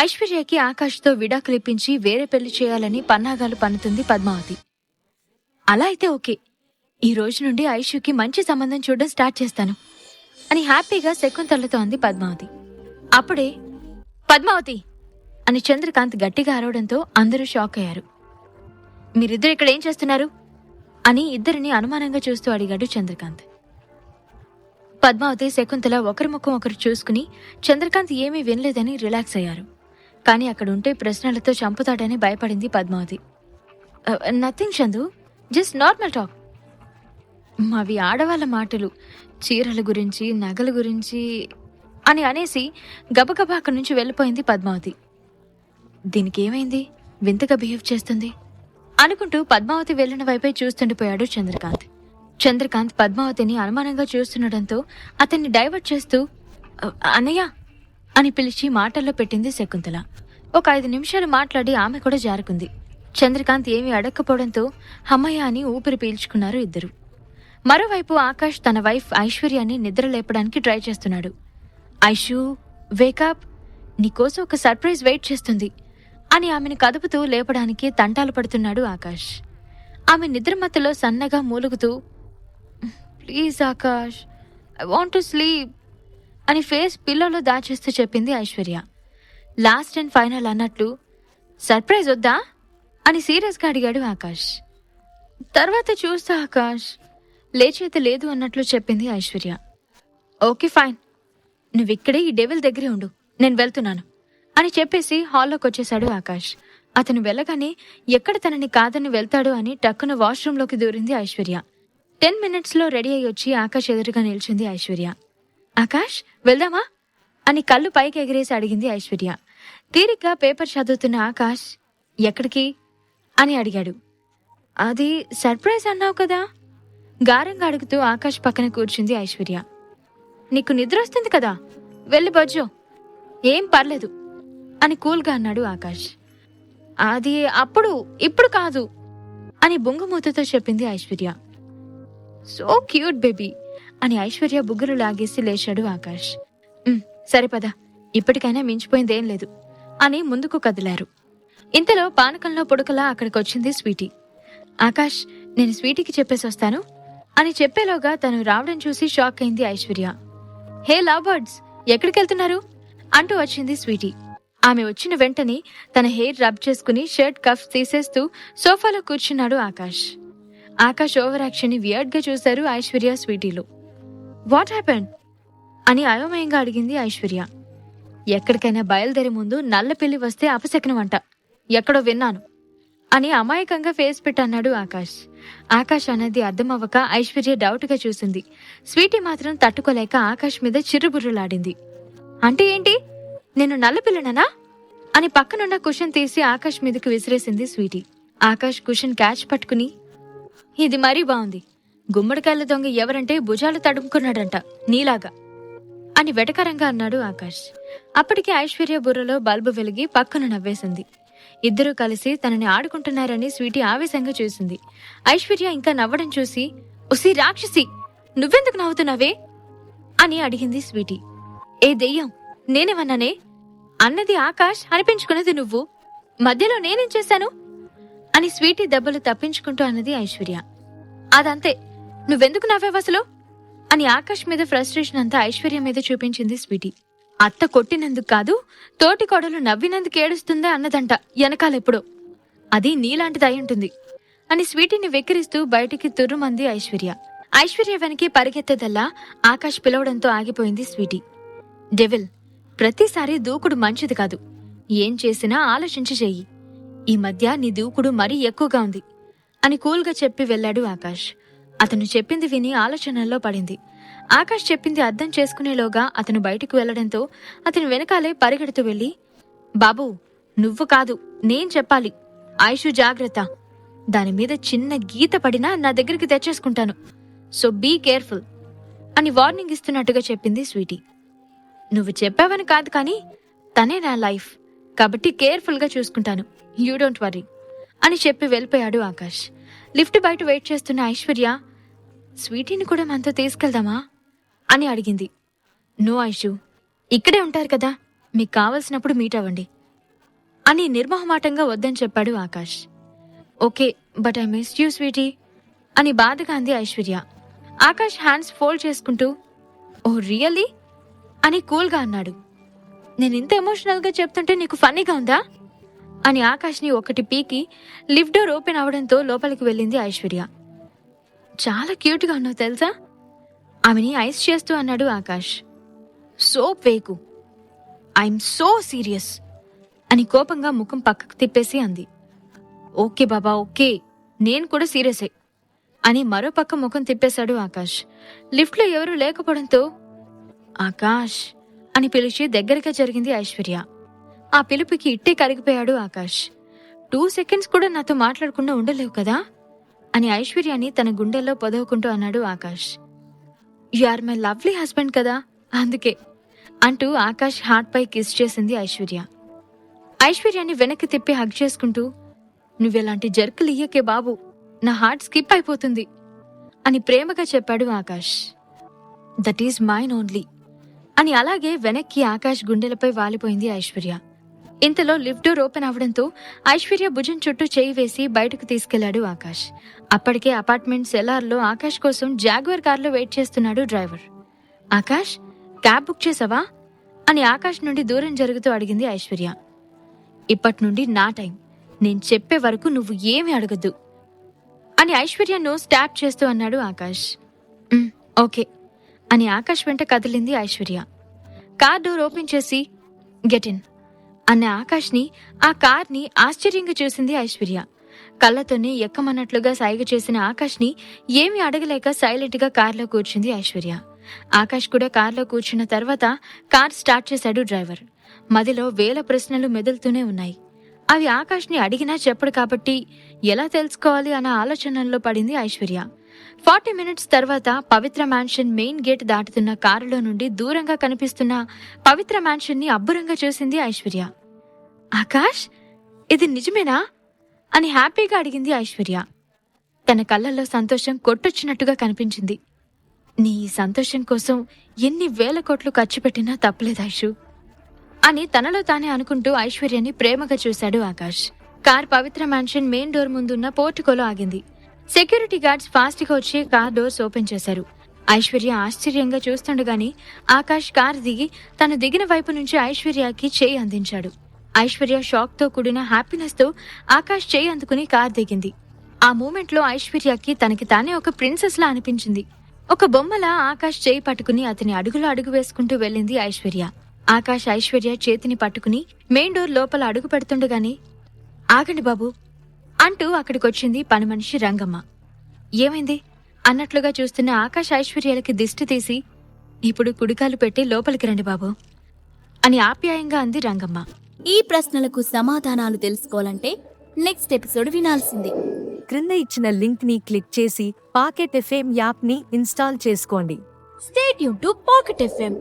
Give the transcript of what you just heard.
ఐశ్వర్యకి ఆకాష్తో విడాకులిప్పించి వేరే పెళ్ళి చేయాలని పన్నాగాలు పన్నుతుంది పద్మావతి. అలా అయితే ఓకే. ఈ రోజు నుండి ఐషుకి మంచి సంబంధం చూడడం స్టార్ట్ చేస్తాను అని హ్యాపీగా శకుంతలతో అంది పద్మావతి. అప్పుడే పద్మావతి! అని చంద్రకాంత్ గట్టిగా అరవడంతో అందరూ షాక్ అయ్యారు. మీరిద్దరు ఇక్కడ ఏం చేస్తున్నారు? అని ఇద్దరిని అనుమానంగా చూస్తూ అడిగాడు చంద్రకాంత్. పద్మావతి శకుంతల ఒకరి ముఖం ఒకరు చూసుకుని చంద్రకాంత్ ఏమీ వినలేదని రిలాక్స్ అయ్యారు. కానీ అక్కడుంటే ప్రశ్నలతో చంపుతాడని భయపడింది Padmavati. Uh, nothing Chandu. Just normal talk మావి ఆడవాళ్ళ మాటలు చీరల గురించి నగల గురించి అని అనేసి గబగబా అక్కడి నుంచి వెళ్ళిపోయింది పద్మావతి. దీనికి ఏమైంది వింతగా బిహేవ్ చేస్తుంది? అనుకుంటూ పద్మావతి వెళ్ళిన వైపే చూస్తుండిపోయాడు చంద్రకాంత్. చంద్రకాంత్ పద్మావతిని అనుమానంగా చూస్తుండటంతో అతన్ని డైవర్ట్ చేస్తూ అన్నయ్య అని పిలిచి మాటల్లో పెట్టింది శకుంతల. ఒక ఐదు నిమిషాలు మాట్లాడి ఆమె కూడా జారుకుంది. చంద్రకాంత్ ఏమీ అడగకపోవడంతో అమ్మయ్య అని ఊపిరి పీల్చుకున్నారు ఇద్దరు. మరోవైపు ఆకాష్ తన వైఫ్ ఐశ్వర్యాన్ని నిద్ర లేపడానికి ట్రై చేస్తున్నాడు. ఐషు వేకప్ నీకోసం ఒక సర్ప్రైజ్ వెయిట్ చేస్తుంది అని ఆమెను కదుపుతూ లేపడానికి తంటాలు పడుతున్నాడు ఆకాష్. ఆమె నిద్రమత్తలో సన్నగా మూలుగుతూ please Akash I want to sleep. అని ఫేస్ పిల్లలో దాచేస్తూ చెప్పింది ఐశ్వర్య. లాస్ట్ అండ్ ఫైనల్ అన్నట్లు సర్ప్రైజ్ వద్దా? అని సీరియస్గా అడిగాడు ఆకాష్. తర్వాత చూస్తా ఆకాష్ లేచేత లేదు అన్నట్లు చెప్పింది ఐశ్వర్య. Okay fine. నువ్విక్కడే ఈ డెవిల్ దగ్గరే ఉండు. నేను వెళ్తున్నాను. అని చెప్పేసి హాల్లోకి వచ్చేశాడు ఆకాష్. అతను వెళ్ళగానే ఎక్కడ తనని కాదని వెళ్తాడు అని టక్కున వాష్రూంలోకి దూరింది ఐశ్వర్య. టెన్ మినిట్స్లో రెడీ అయ్యి వచ్చి ఆకాష్ ఎదురుగా నిల్చుంది ఐశ్వర్య. ఆకాష్ వెళ్దామా? అని కళ్ళు పైకి ఎగిరేసి అడిగింది ఐశ్వర్య. తీరిగ్గా పేపర్ చదువుతున్న ఆకాష్ ఎక్కడికి? అని అడిగాడు. అది సర్ప్రైజ్ అన్నావు కదా? గారంగా అడుగుతూ ఆకాష్ పక్కన కూర్చుంది ఐశ్వర్య. నీకు నిద్ర వస్తుంది కదా? వెళ్ళి బజ్జో. ఏం పర్లేదు అని కూల్గా అన్నాడు ఆకాష్. అది అప్పుడు ఇప్పుడు కాదు అని బొంగుమూతతో చెప్పింది ఐశ్వర్య. So cute baby. అని ఐశ్వర్య బుగ్గలు లాగేసి లేచాడు ఆకాష్. సరే పద. ఇప్పటికైనా మించిపోయిందేం లేదు అని ముందుకు కదిలారు. ఇంతలో పానకంలో పొడుకలా అక్కడికొచ్చింది స్వీటీ. ఆకాష్ నేను స్వీటీకి చెప్పేసి వస్తాను అని చెప్పేలోగా తను రావడం చూసి షాక్ అయింది ఐశ్వర్య. హే లవ్ బర్డ్స్ ఎక్కడికెళ్తున్నారు? అంటూ వచ్చింది స్వీటీ. ఆమె వచ్చిన వెంటనే తన హెయిర్ రబ్ చేసుకుని షర్ట్ కఫ్ తీసేస్తూ సోఫాలో కూర్చున్నాడు ఆకాష్. ఆకాష్ ఓవర్ యాక్షన్ని వియర్డ్గా చూశారు ఐశ్వర్య స్వీటీలు. వాట్ హ్యాపెండ్ అని అయోమయంగా అడిగింది ఐశ్వర్య. ఎక్కడికైనా బయలుదేరే ముందు నల్ల పిల్లి వస్తే అపశకనం అంట ఎక్కడో విన్నాను. అని అమాయకంగా ఫేస్ పెట్టన్నాడు ఆకాష్. ఆకాష్ అన్నది అర్థమవ్వక ఐశ్వర్య డౌట్గా చూసింది. స్వీటీ మాత్రం తట్టుకోలేక ఆకాష్ మీద చిర్రుబుర్రులాడింది అంటే ఏంటి? నేను నల్లపిల్లననా అని పక్కనున్న కుషన్ తీసి ఆకాష్ మీదకి విసిరేసింది స్వీటీ. ఆకాష్ కుషన్ క్యాచ్ పట్టుకుని ఇది మరీ బాగుంది గుమ్మడికాయల దొంగ ఎవరంటే భుజాలు తడుముకున్నాడంట నీలాగా అని వెటకరంగా అన్నాడు ఆకాష్. అప్పటికి ఐశ్వర్య బుర్రలో బల్బు వెలిగి పక్కన నవ్వేసింది. ఇద్దరూ కలిసి తనని ఆడుకుంటున్నారని స్వీటీ ఆవేశంగా చూసింది. ఐశ్వర్య ఇంకా నవ్వడం చూసి ఉసి రాక్షసి నువ్వెందుకు నవ్వుతున్నావే? అని అడిగింది స్వీటీ. ఏ దెయ్యం నేనేమన్నానే? అన్నది ఆకాష్ అనిపించుకున్నది నువ్వు. మధ్యలో నేనేం చేశాను? అని స్వీటీ దెబ్బలు తప్పించుకుంటూ అన్నది ఐశ్వర్య. అదంతే. నువ్వెందుకు నవ్వేవసలో అని ఆకాష్ మీద ఫ్రస్ట్రేషన్ అంతా ఐశ్వర్య మీద చూపించింది స్వీటీ. అత్త కొట్టినందుకు కాదు తోటి కొడలు నవ్వినందుకు ఏడుస్తుందా అన్నదంట వెనకాలెప్పుడో అది నీలాంటిది ఉంటుంది. అని స్వీటీని వెక్కిరిస్తూ బయటికి తుర్రుమంది ఐశ్వర్య. ఐశ్వర్య వెనక్కి పరిగెత్తేదల్లా ఆకాష్ పిలవడంతో ఆగిపోయింది స్వీటీ. డెవిల్ ప్రతిసారి దూకుడు మంచిది కాదు. ఏం చేసినా ఆలోచించి చెయ్యి. ఈ మధ్య నీ దూకుడు మరీ ఎక్కువగా ఉంది అని కూల్గా చెప్పి వెళ్ళాడు ఆకాష్. అతను చెప్పింది విని ఆలోచనల్లో పడింది. ఆకాష్ చెప్పింది అర్థం చేసుకునేలోగా అతను బయటికి వెళ్ళడంతో అతని వెనకాలే పరిగెడుతూ వెళ్ళి బాబు నువ్వు కాదు నేను చెప్పాలి. ఆయుషు జాగ్రత్త. దాని మీద చిన్న గీత పడినా నా దగ్గరికి తెచ్చేసుకుంటాను. సో బీ కేర్ఫుల్ అని వార్నింగ్ ఇస్తున్నట్టుగా చెప్పింది స్వీటీ. నువ్వు చెప్పావని కాదు కానీ తనే నా లైఫ్. కాబట్టి కేర్ఫుల్గా చూసుకుంటాను. You don't worry. అని చెప్పి వెళ్ళిపోయాడు ఆకాష్. లిఫ్ట్ బయట వెయిట్ చేస్తున్న ఐశ్వర్య స్వీటీని కూడా మనతో తీసుకెళ్దామా? అని అడిగింది. నో ఐషు. ఇక్కడే ఉంటారు కదా. మీకు కావలసినప్పుడు మీట్ అవ్వండి. అని నిర్మోహమాటంగా వద్దని చెప్పాడు Akash. Okay but I miss you Sweety. అని బాధగా అంది ఐశ్వర్య. ఆకాష్ హ్యాండ్స్ ఫోల్డ్ చేసుకుంటూ ఓ రియల్లీ? అని కూల్గా అన్నాడు. నేను ఇంత ఎమోషనల్గా చెప్తుంటే నీకు ఫన్నీగా ఉందా? అని ఆకాష్ని ఒకటి పీకి లిఫ్ట్ డోర్ ఓపెన్ అవడంతో లోపలికి వెళ్ళింది ఐశ్వర్య. చాలా క్యూట్గా ఉన్నావు తెలుసా? ఆమెని ఐస్ చేస్తూ అన్నాడు Akash. So fake I'm so serious అని కోపంగా ముఖం పక్కకు తిప్పేసి అంది. ఓకే బాబా ఓకే. నేను కూడా సీరియసే అని మరో పక్క ముఖం తిప్పేశాడు ఆకాష్. లిఫ్ట్లో ఎవరూ లేకపోవడంతో ఆకాష్ అని పిలిచి దగ్గరగా జరిగింది ఐశ్వర్య. ఆ పిలుపుకి ఇట్టే కరిగిపోయాడు ఆకాష్. టూ సెకండ్స్ కూడా నాతో మాట్లాడకుండా ఉండలేవు కదా? అని ఐశ్వర్యాని తన గుండెల్లో పొదవుకుంటూ అన్నాడు Akash. You are my lovely husband కదా? అందుకే అంటూ ఆకాష్ హార్ట్ పై కిస్ చేసింది ఐశ్వర్య. ఐశ్వర్యాన్ని వెనక్కి తిప్పి హగ్ చేసుకుంటూ నువ్వెలాంటి జర్కులు ఇయ్యకే బాబు నా హార్ట్ స్కిప్ అయిపోతుంది అని ప్రేమగా చెప్పాడు Akash. That is mine only అని అలాగే వెనక్కి ఆకాష్ గుండెలపై వాలిపోయింది ఐశ్వర్య. ఇంతలో లిఫ్ట్ డోర్ ఓపెన్ అవడంతో ఐశ్వర్య భుజం చుట్టూ చేయి వేసి బయటకు తీసుకెళ్ళాడు ఆకాష్ అప్పటికే అపార్ట్మెంట్ సెలార్లో ఆకాష్ కోసం జాగ్వర్ కార్లో వెయిట్ చేస్తున్నాడు డ్రైవర్. ఆకాష్ క్యాబ్ బుక్ చేసావా? అని ఆకాష్ నుండి దూరం జరుగుతూ అడిగింది ఐశ్వర్య. ఇప్పటి నుండి నా టైం. నేను చెప్పే వరకు నువ్వు ఏమీ అడగద్దు. అని ఐశ్వర్యను స్టాప్ చేస్తూ అన్నాడు ఆకాష్ ఓకే. అని ఆకాష్ వెంట కదిలింది ఐశ్వర్య. కార్ డోర్ ఓపెన్ చేసి గెట్ ఇన్ అన్న ఆకాష్ని ఆ కార్ని ఆశ్చర్యంగా చూసింది ఐశ్వర్య. కళ్ళతోనే ఎక్కమన్నట్లుగా సైగ చేసిన ఆకాష్ని ఏమీ అడగలేక సైలెంట్గా కార్లో కూర్చుంది ఐశ్వర్య. ఆకాష్ కూడా కార్లో కూర్చున్న తర్వాత కార్ స్టార్ట్ చేశాడు డ్రైవర్. మదిలో వేల ప్రశ్నలు మెదులుతూనే ఉన్నాయి. అవి ఆకాష్ని అడిగినా చెప్పడు కాబట్టి ఎలా తెలుసుకోవాలి అన్న ఆలోచనల్లో పడింది ఐశ్వర్య. ఫార్టీ మినిట్స్ తర్వాత పవిత్ర మ్యాన్షన్ మెయిన్ గేట్ దాటుతున్న కారులో నుండి దూరంగా కనిపిస్తున్న పవిత్ర మ్యాన్షన్ని అబ్బురంగా చూసింది ఐశ్వర్య. ఆకాష్ ఇది నిజమేనా? అని హ్యాపీగా అడిగింది ఐశ్వర్య. తన కళ్ళల్లో సంతోషం కొట్టొచ్చినట్టుగా కనిపించింది. నీ సంతోషం కోసం ఎన్ని వేల కోట్లు ఖర్చు పెట్టినా తప్పలేదు ఐషు. అని తనలో తానే అనుకుంటూ ఐశ్వర్యని ప్రేమగా చూశాడు Akash. Car Pavitra mansion main door ముందున్న పోర్టుకోలో ఆగింది. సెక్యూరిటీ గార్డ్స్ ఫాస్ట్గా వచ్చి కార్ డోర్స్ ఓపెన్ చేశారు. ఐశ్వర్య ఆశ్చర్యంగా చూస్తుండగానే ఆకాష్ కార్ దిగి తను దిగిన వైపు నుంచి ఐశ్వర్యకి చేయి అందించాడు. ఐశ్వర్య షాక్తో కూడిన హ్యాపీనెస్తో ఆకాష్ చేయి అందుకుని కార్ దిగింది. ఆ మూమెంట్లో ఐశ్వర్యకి తనకి తానే ఒక ప్రిన్సెస్ లా అనిపించింది. ఒక బొమ్మలా ఆకాష్ చేయి పట్టుకుని అతని అడుగులో అడుగు వేసుకుంటూ వెళ్ళింది ఐశ్వర్య. ఆకాష్ ఐశ్వర్య చేతిని పట్టుకుని మెయిన్ డోర్ లోపల అడుగు పెడుతుండగానే ఆగండి బాబు అంటూ అక్కడికొచ్చింది పని మనిషి రంగమ్మ. ఏమైంది? అన్నట్లుగా చూస్తున్న ఆకాష్ ఐశ్వర్యాలకి దిష్టి తీసి ఇప్పుడు కుడికాలు పెట్టి లోపలికి రండి బాబు అని ఆప్యాయంగా అంది రంగమ్మ. ఈ ప్రశ్నలకు సమాధానాలు తెలుసుకోవాలంటే నెక్స్ట్ ఎపిసోడ్ వినాల్సిందే. క్రింద ఇచ్చిన లింక్ని క్లిక్ చేసి పాకెట్ ఎఫ్ఎం యాప్ని ఇన్స్టాల్ చేసుకోండి. స్టేట్ యూన్ టు పాకెట్ ఎఫ్ఎం.